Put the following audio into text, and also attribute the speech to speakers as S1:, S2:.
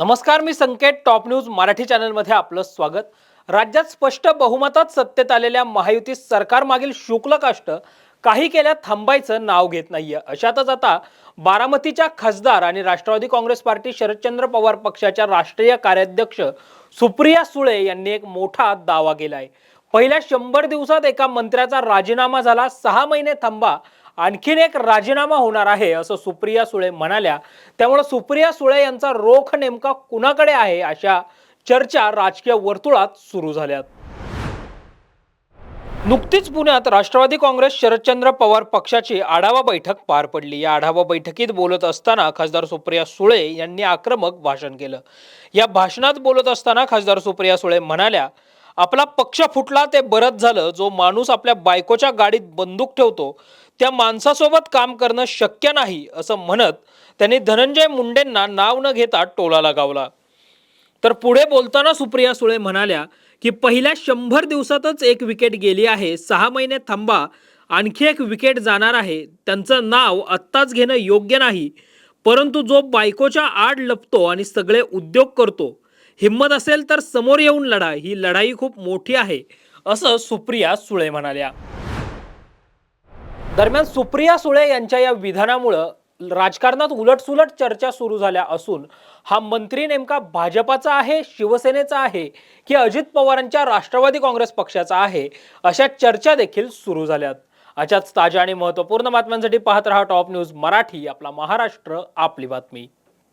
S1: नमस्कार मी Sanket top news Marathi चॅनलमध्ये आपलं स्वागत. राज्यात स्पष्ट बहुमतात सत्तेत आलेल्या महायुती सरकारमागील शुक्ल काष्ट काही केल्या थांबायचं नाव घेत नाहीये. अशातच आता बारामतीच्या खासदार आणि राष्ट्रवादी काँग्रेस पार्टी शरदचंद्र पवार पक्षाच्या राष्ट्रीय कार्याध्यक्ष सुप्रिया सुळे यांनी एक मोठा दावा केलाय. पहिल्या शंभर दिवसात एका मंत्र्याचा राजीनामा झाला. सहा महिने थांबा आणखीन एक राजीनामा होणार आहे असं सुप्रिया सुळे म्हणाल्या. त्यामुळे सुप्रिया सुळे यांचा रोख नेमका कुणाकडे आहे अशा चर्चा राजकीय वर्तुळात सुरू झाल्यात. नुकतीच पुण्यात राष्ट्रवादी काँग्रेस शरदचंद्र पवार पक्षाची आढावा बैठक पार पडली. या आढावा बैठकीत बोलत असताना खासदार सुप्रिया सुळे यांनी आक्रमक भाषण केलं. या भाषणात बोलत असताना खासदार सुप्रिया सुळे म्हणाल्या आपला पक्ष फुटला ते बरंच झालं. जो माणूस आपल्या बायकोच्या गाडीत बंदूक ठेवतो त्या माणसासोबत काम करणं शक्य नाही असं म्हणत त्यांनी धनंजय मुंडेंना नाव न घेता टोला लगावला. तर पुढे बोलताना सुप्रिया सुळे म्हणाल्या की पहिल्या शंभर दिवसातच एक विकेट गेली आहे सहा महिने थांबा आणखी एक विकेट जाणार आहे. त्यांचं नाव आत्ताच घेणं योग्य नाही परंतु जो बायकोच्या आड लपतो आणि सगळे उद्योग करतो हिंमत असेल तर समोर येऊन लढा ही लढाई खूप मोठी आहे असं सुप्रिया सुळे म्हणाल्या. दरम्यान सुप्रिया सुळे यांच्या या विधानामुळं राजकारणात उलटसुलट चर्चा सुरू झाल्या असून हा मंत्री नेमका भाजपाचा आहे शिवसेनेचा आहे की अजित पवारांच्या राष्ट्रवादी काँग्रेस पक्षाचा आहे अशा चर्चा देखील सुरू झाल्यात. अशाच ताज्या आणि महत्त्वपूर्ण बातम्यांसाठी पाहत रहा टॉप न्यूज मराठी आपला महाराष्ट्र आपली बातमी.